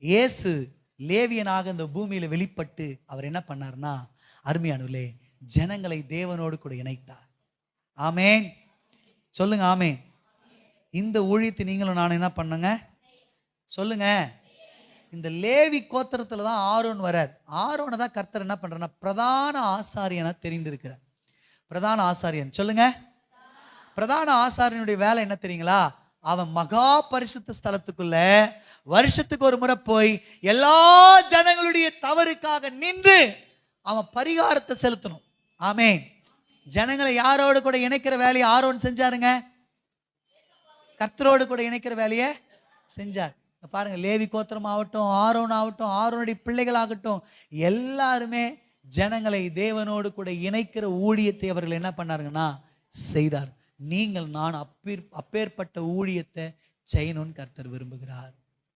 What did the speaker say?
இயேசு லேவியனாக இந்த பூமியில் வெளிப்பட்டு அவர் என்ன பண்ணார்னா அருமையானுலே ஜனங்களை தேவனோடு கூட இணைத்தார். ஆமேன். சொல்லுங்க ஆமேன். இந்த ஊழியத்தை நீங்களும் நான் என்ன பண்ணுங்க? சொல்லுங்க. இந்த லேவி கோத்திரத்தில் தான் ஆரோன் வரார். ஆரோனை தான் கர்த்தர் என்ன பண்றனா பிரதான ஆசாரியனா தெரிந்திருக்கிறார். பிரதான ஆசாரியன். சொல்லுங்க. பிரதான ஆசாரியனுடைய வேலை என்ன தெரியுங்களா? அவன் மகா பரிசுத்த ஸ்தலத்துக்குள்ள வருஷத்துக்கு ஒரு முறை போய் எல்லா ஜனங்களுடைய தவறுக்காக நின்று அவன் பரிகாரத்தை செலுத்தணும். ஆமே ஜனங்களை யாரோடு கூட இணைக்கிற வேலையை ஆரோன் செஞ்சாருங்க? கர்த்தரோடு கூட இணைக்கிற வேலையை செஞ்சார். பாருங்க லேவி கோத்திரம் ஆகட்டும் ஆரோன் ஆகட்டும் ஆரோனுடைய பிள்ளைகள் ஆகட்டும் எல்லாருமே ஜனங்களை தேவனோடு கூட இணைக்கிற ஊழியத்தை அவர்கள் என்ன பண்ணாருங்கன்னா செய்தார். நீங்கள் நான் அப்பேர் அப்பேற்பட்ட ஊழியத்தை செய்யணும்னு கர்த்தர் விரும்புகிறார்.